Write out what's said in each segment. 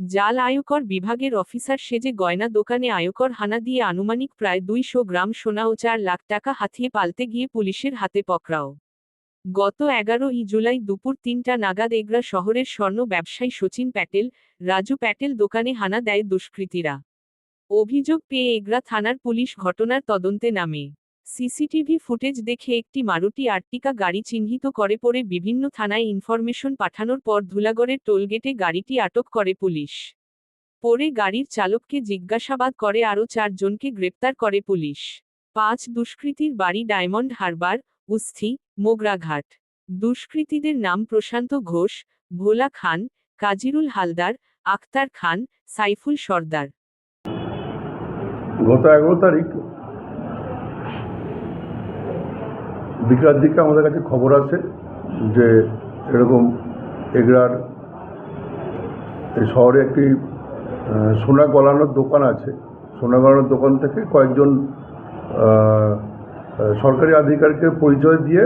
জাল আয়কর বিভাগের অফিসার সেজে গয়না দোকানে আয়কর হানা দিয়ে আনুমানিক প্রায় দুইশো গ্রাম সোনা ও চার লাখ টাকা হাতিয়ে পালতে গিয়ে পুলিশের হাতে পকড়াও গত এগারো ই জুলাই দুপুর তিনটা নাগাদ এগরা শহরের স্বর্ণ ব্যবসায়ী সচিন প্যাটেল, রাজু প্যাটেল দোকানে হানা দেয় দুষ্কৃতীরা। অভিযোগ পেয়ে এগরা থানার পুলিশ ঘটনার তদন্তে নামে। সিসিটিভি ফুটেজ দেখে একটি মারুতি আর্টিকা গাড়ি চিহ্নিত করে পরে বিভিন্ন থানায় ইনফরমেশন পাঠানোর পর ধুলাগড়ের টোলগেটে গাড়িটি আটক করে পুলিশ। পরে গাড়ির চালককে জিজ্ঞাসাবাদ করে আরও চারজনকে গ্রেপ্তার করে পুলিশ। পাঁচ দুষ্কৃতীর বাড়ি ডায়মন্ড হারবার, উস্থি, মোগরাঘাট। দুষ্কৃতীদের নাম প্রশান্ত ঘোষ, ভোলা খান, কাজিরুল হালদার আক্তার খান, সাইফুল সর্দার। গত এগারো তারিখ বিকালের দিকে আমাদের কাছে খবর আছে যে এরকম এগরার এই শহরে একটি সোনা গলানোর দোকান আছে। সোনা গলানোর দোকান থেকে কয়েকজন সরকারি আধিকারিকের পরিচয় দিয়ে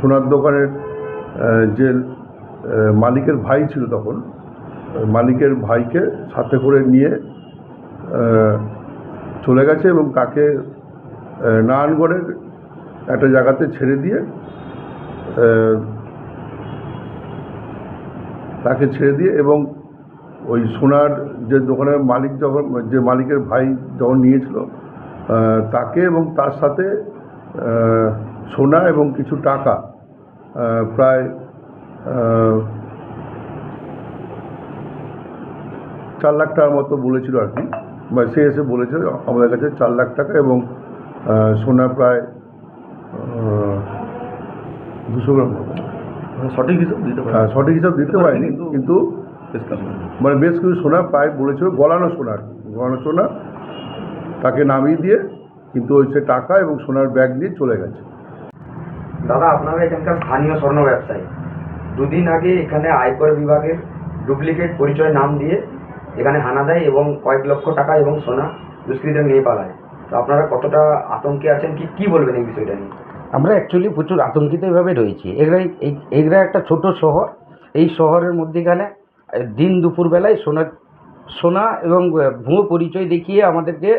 সোনার দোকানের যে মালিকের ভাই ছিল তখন মালিকের ভাইকে সাথে করে নিয়ে চলে গেছে এবং তাকে নারায়ণগড়ের একটা জায়গাতে ছেড়ে দিয়ে তাকে ছেড়ে দিয়ে এবং ওই সোনার যে দোকানের মালিক যখন, যে মালিকের ভাই যখন নিয়েছিল তাকে এবং তার সাথে সোনা এবং কিছু টাকা প্রায় চার লাখ টাকার মতো বলেছিল আর কি। সে এসে বলেছে, আমাদের কাছে চার লাখ টাকা এবং সোনা প্রায় দুশো গ্রাম। সঠিক হিসাব দিতে পারে হ্যাঁ, সঠিক হিসাব দিতে পারিনি কিন্তু মানে বেশ কিছু সোনা প্রায় বলেছিল গলানো সোনা আর কি। গলানো সোনা তাকে নামিয়ে দিয়ে কিন্তু ওই সে টাকা এবং সোনার ব্যাগ নিয়ে চলে গেছে। দাদা আপনারা এখানকার স্থানীয় স্বর্ণ ব্যবসায়ী। দুদিন আগে এখানে আয়কর বিভাগের ডুপ্লিকেট পরিচয় নাম দিয়ে এখানে হানা দেয় এবং কয়েক লক্ষ টাকা এবং সোনা দুষ্কৃতীরা নিয়ে পালায়। তো আপনারা কতটা আতঙ্কে আছেন কি কি বলবেন এই বিষয়টা নিয়ে? আমরা অ্যাকচুয়ালি প্রচুর আতঙ্কিত এভাবে রয়েছি। এগরা এগরা একটা ছোট শহর। এই শহরের মধ্যেখানে দিন দুপুরবেলায় সোনা সোনা এবং ভুয়ো পরিচয় দেখিয়ে আমাদেরকে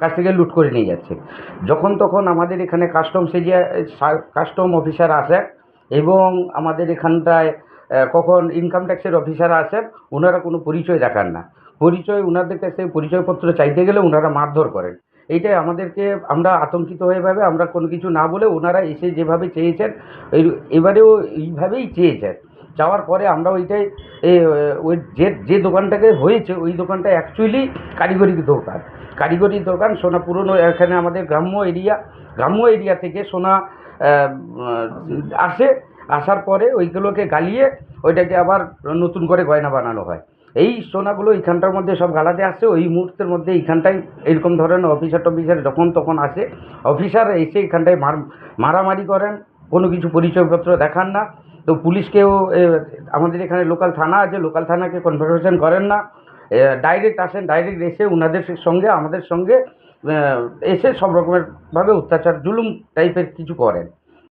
কাছ থেকে লুট করে নিয়ে যাচ্ছে। যখন তখন আমাদের এখানে কাস্টম সেজে কাস্টম অফিসার আসে এবং আমাদের এখানটায় কখন ইনকাম ট্যাক্সের অফিসার আসেন ওনারা কোনো পরিচয় দেখান না। পরিচয় ওনাদের কাছে পরিচয়পত্র চাইতে গেলে ওনারা মারধর করেন। এইটাই আমাদেরকে, আমরা আতঙ্কিত হয়ে ভাবে আমরা কোনো কিছু না বলে ওনারা এসে যেভাবে চেয়েছেন এবারেও এইভাবেই চেয়েছেন। যাওয়ার পরে আমরা ওইটাই ওই যে যে দোকানটাকে হয়েছে, ওই দোকানটা অ্যাকচুয়ালি কারিগরি দোকান। কারিগরি দোকান, সোনা পুরনো, এখানে আমাদের গ্রাম্য এরিয়া গ্রাম্য এরিয়া থেকে সোনা আসে, আসার পরে ওইগুলোকে গালিয়ে ওইটাকে আবার নতুন করে গয়না বানানো হয়। এই সোনাগুলো এইখানটার মধ্যে সব গালাতে আসছে, ওই মুহূর্তের মধ্যে এইখানটায় এরকম ধরনের অফিসার টফিসার যখন তখন আসে অফিসার এসে এখানটায় মার, মারামারি করেন, কোনো কিছু পরিচয়পত্র দেখান না। তো পুলিশকেও আমাদের এখানে লোকাল থানা আছে লোকাল থানাকে কনফার্মেশন করেন না। ডাইরেক্ট আসেন ডাইরেক্ট এসে ওনাদের সঙ্গে, আমাদের সঙ্গে এসে সব রকমের ভাবে অত্যাচার, জুলুম টাইপের কিছু করেন।